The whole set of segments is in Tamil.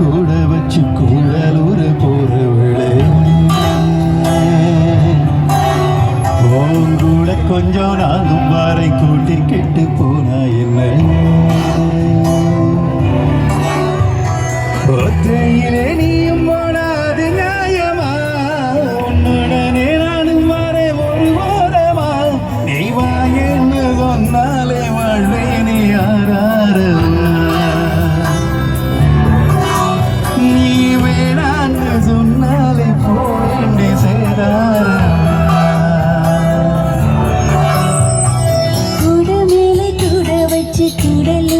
கூட வச்சு கூடலூர் போறவளே கூட கொஞ்சம் நாளும் வாரை கூட்டி கெட்டு போனா என்ன? நீயும் ಕುಡಲು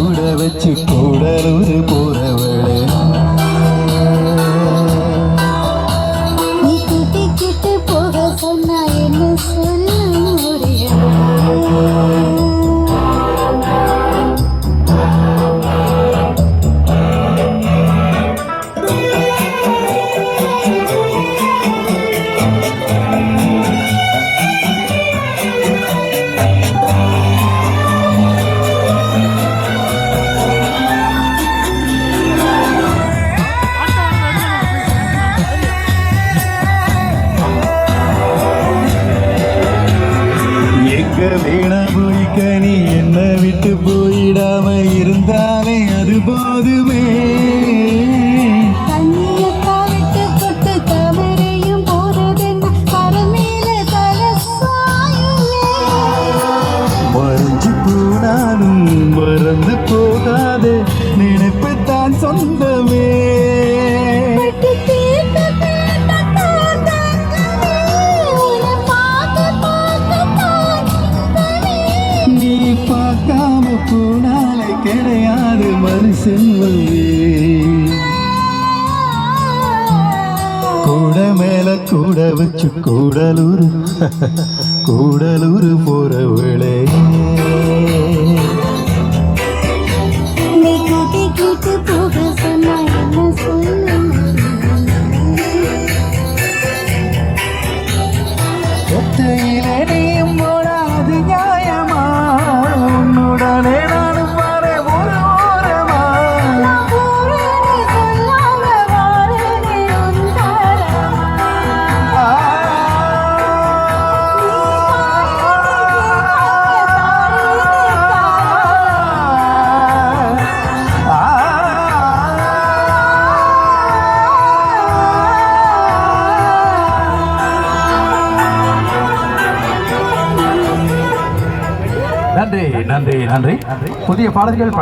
கூட வச்சு கூடலூர் போறவளே. கிட்ட போக சொன்னா என்ன சொல்ல முடியும்? இருந்தாலே அது போதுமே. மறைஞ்சு போனாலும் மறந்து போகாதே. நினைப்பு தான். சொந்தமே பார்க்காம போனா கிடையாது மனுஷன் கூட மேல கூட வச்சு கூடலூர் கூடலூர் போறவளே. ஒத்தையிலே நன்றி நன்றி நன்றி. புதிய பாடல்கள்